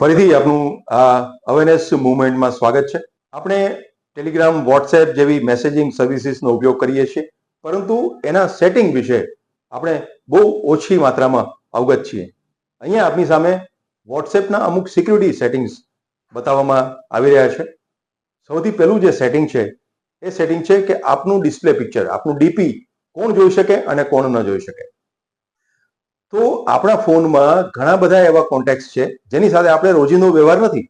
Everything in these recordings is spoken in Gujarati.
ફરીથી આપનું આ અવેરનેસ મુવમેન્ટમાં સ્વાગત છે. આપણે ટેલિગ્રામ વોટ્સએપ જેવી મેસેજિંગ સર્વિસીસનો ઉપયોગ કરીએ છીએ. પરંતુ એના સેટિંગ વિશે આપણે બહુ ઓછી માત્રામાં અવગત છીએ. અહીંયા આપની સામે વોટ્સએપના અમુક સિક્યુરિટી સેટિંગ્સ બતાવવામાં આવી રહ્યા છે. સૌથી પહેલું જે સેટિંગ છે, એ સેટિંગ છે કે આપનું ડિસ્પ્લે પિક્ચર આપનું ડીપી કોણ જોઈ શકે અને કોણ ન જોઈ શકે. તો આપણા ફોનમાં ઘણા બધા એવા કોન્ટેક્ટ છે, જેની સાથે આપણે રોજિંદો વ્યવહાર નથી.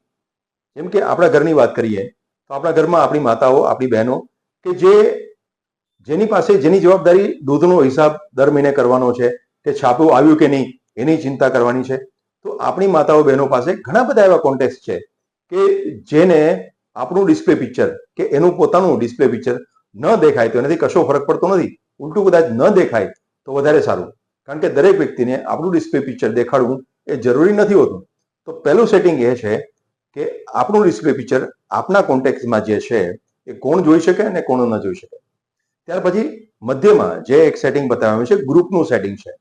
જેમ કે આપણા ઘરની વાત કરીએ, તો આપણા ઘરમાં આપણી માતાઓ, આપણી બહેનો, કે જે જેની પાસે જેની જવાબદારી દૂધનો હિસાબ દર મહિને કરવાનો છે, કે છાપું આવ્યું કે નહીં, એની ચિંતા કરવાની છે. તો આપણી માતાઓ, બહેનો પાસે ઘણા બધા એવા કોન્ટેક્ટ છે, કે જેને આપણું ડિસ્પ્લે પિક્ચર કે એનું પોતાનું ડિસ્પ્લે પિક્ચર ન દેખાય તો એનાથી કશો ફરક પડતો નથી. ઉલટું કદાચ ન દેખાય તો વધારે સારું. કારણ કે દરેક વ્યક્તિને આપણું ડિસ્પ્લે પિક્ચર દેખાડવું એ જરૂરી નથી હોતું. તો પહેલું સેટિંગ એ છે કે આપણું ડિસ્પ્લે પિક્ચર આપના કોન્ટેક્ટમાં જે છે એ કોણ જોઈ શકે અને કોણ ન જોઈ શકે. ત્યાર પછી મધ્યમાં જે એક સેટિંગ બતાવવામાં છે, ગ્રુપનું સેટિંગ છે.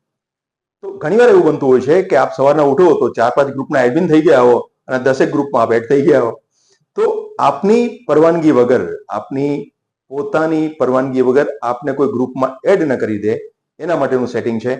તો ઘણીવાર એવું બનતું હોય છે કે આપ સવારના ઉઠો તો ચાર પાંચ ગ્રુપના એડમિન થઈ ગયા હો અને દસેક ગ્રુપમાં આપ એડ થઈ ગયા હો. તો આપની પરવાનગી વગર, આપની પોતાની પરવાનગી વગર આપને કોઈ ગ્રુપમાં એડ ન કરી દે. એના માટેનું સેટિંગ છે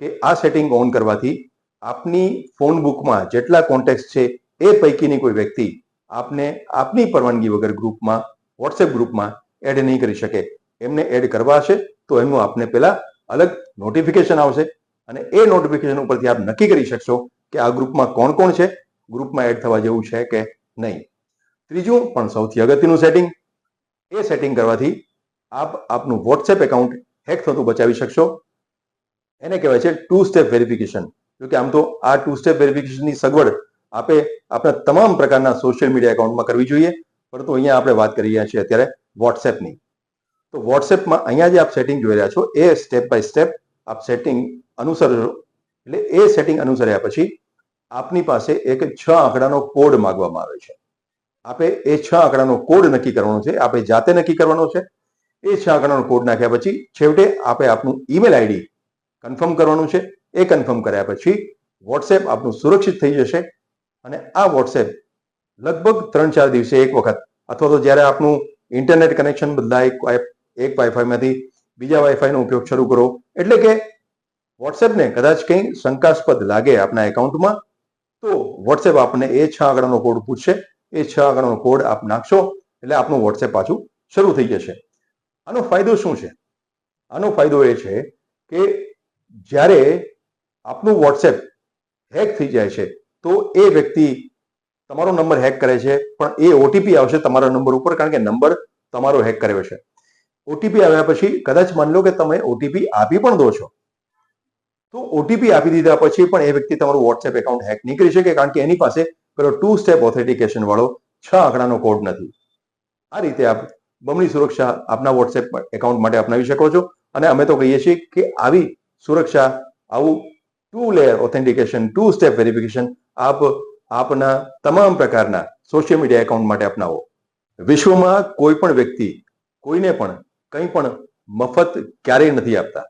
કે આ સેટિંગ ઓન કરવાથી આપની ફોન બુકમાં જેટલા કોન્ટેક્ટ છે એ પૈકીની કોઈ વ્યક્તિ આપને આપની પરવાનગી વગર ગ્રુપમાં વોટ્સએપ ગ્રુપમાં એડ નહીં કરી શકે. એમને એડ કરવા હશે તો એમનું આપને પહેલા અલગ નોટિફિકેશન આવશે અને એ નોટિફિકેશન ઉપરથી આપ નક્કી કરી શકશો કે આ ગ્રુપમાં કોણ કોણ છે ગ્રુપમાં એડ થવા જેવું છે કે નહીં. ત્રીજું, પણ સૌથી અગત્યનું સેટિંગ એ સેટિંગ કરવાથી આપ આપનું વોટ્સએપ એકાઉન્ટ હેક થતું બચાવી શકશો. એને કહેવાય છે ટુ સ્ટેપ વેરિફિકેશન જોકે આમ તો આ ટુ સ્ટેપ વેરિફિકેશનની સગવડ આપે આપણા તમામ પ્રકારના સોશિયલ મીડિયા એકાઉન્ટમાં કરવી જોઈએ. પરંતુ અહીંયા આપણે વાત કરી રહ્યા છીએ અત્યારે વોટ્સએપની તો વોટ્સએપમાં અહીંયા જે આપ સેટિંગ જોઈ રહ્યા છો, એ સ્ટેપ બાય સ્ટેપ આપ સેટિંગ અનુસરજો. એટલે એ સેટિંગ અનુસર્યા પછી આપની પાસે એક છ આંકડાનો કોડ માંગવામાં આવે છે. આપે એ છ આંકડાનો કોડ નક્કી કરવાનો છે આપણે જાતે નક્કી કરવાનો છે. એ છ આંકડાનો કોડ નાખ્યા પછી છેવટે આપે આપનું ઈમેલ આઈડી કન્ફર્મ કરવાનું છે. એ કન્ફર્મ કર્યા પછી વોટ્સએપ આપનું સુરક્ષિત થઈ જશે. અને આ વોટ્સએપ લગભગ ત્રણ ચાર દિવસે એક વખત અથવા તો જ્યારે આપનું ઇન્ટરનેટ કનેક્શન બદલાય એક વાઈફાઈમાંથી બીજા વાઈફાઈનો ઉપયોગ શરૂ કરો. એટલે કે વોટ્સએપને કદાચ કંઈ શંકાસ્પદ લાગે આપના એકાઉન્ટમાં તો વોટ્સએપ આપને એ છ આંકડાનો કોડ પૂછશે. એ છ આંકડાનો કોડ આપ નાખશો, એટલે આપનું વોટ્સએપ પાછું શરૂ થઈ જશે. આનો ફાયદો શું છે? આનો ફાયદો એ છે કે જ્યારે આપનું વોટ્સએપ હેક થઈ જાય છે, તો એ વ્યક્તિ તમારો નંબર હેક કરે છે, પણ એ ઓટીપી આવશે તમારા નંબર ઉપર, કારણ કે નંબર તમારો હેક કર્યો છે. ઓટીપી આવ્યા પછી કદાચ માની લો કે તમે ઓટીપી આપી પણ દો છો. તો ઓટીપી આપી દીધા પછી પણ એ વ્યક્તિ તમારું વોટ્સએપ એકાઉન્ટ હેક નહીં કરી શકે, કારણ કે એની પાસે પેલો ટુ સ્ટેપ ઓથેન્ટિકેશન વાળો છ આંકડાનો કોડ નથી. આ રીતે આપ બમણી સુરક્ષા આપના વોટ્સએપ એકાઉન્ટ માટે અપનાવી શકો છો. અને અમે તો કહીએ છીએ કે આવી સુરક્ષા, આવું two layer authentication two step verification આપ, આપના તમામ પ્રકારના સોશિયલ મીડિયા એકાઉન્ટ માટે અપનાવો. વિશ્વમાં કોઈ પણ વ્યક્તિ, કોઈને પણ કંઈ પણ મફત ક્યારેય નથી આપતા.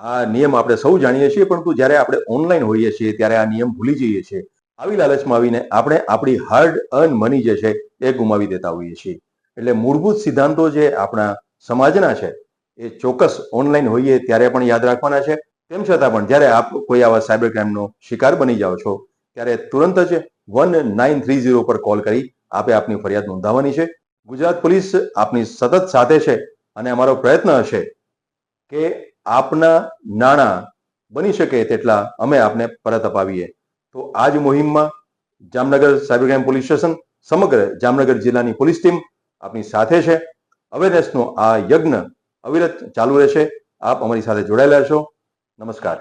આ નિયમ આપણે સૌ જાણીએ છીએ, પરંતુ જ્યારે આપણે ઓનલાઈન હોઈએ છીએ, ત્યારે આ નિયમ ભૂલી જઈએ છીએ. આવી લાલચમાં આવીને આપણે આપણી હાર્ડ અર્ન મની જે છે, એ ગુમાવી દેતા હોઈએ છીએ. એટલે મૂળભૂત સિદ્ધાંતો જે આપણા સમાજના છે એ ચોક્કસ ઓનલાઈન હોઈએ ત્યારે પણ યાદ રાખવાના છે. તેમ છતાં પણ જ્યારે આપ કોઈ આવા સાયબર ક્રાઇમનો શિકાર બની જાઓ છો, ત્યારે તુરંત જ વન નાઇન થ્રી ઝીરો પર કોલ કરી આપે આપની ફરિયાદ નોંધાવવાની છે. ગુજરાત પોલીસ આપની સતત સાથે છે અને અમારો પ્રયત્ન હશે કે આપના નાણાં બની શકે તેટલા અમે આપને પરત અપાવીએ. તો આ જ મુહિમમાં Jamnagar cyber crime police station સમગ્ર જામનગર જિલ્લાની પોલીસ ટીમ આપની સાથે છે. અવેરનેસનો આ યજ્ઞ અવિરત ચાલુ રહેશે. આપ અમારી સાથે જોડાયેલા છો નમસ્કાર.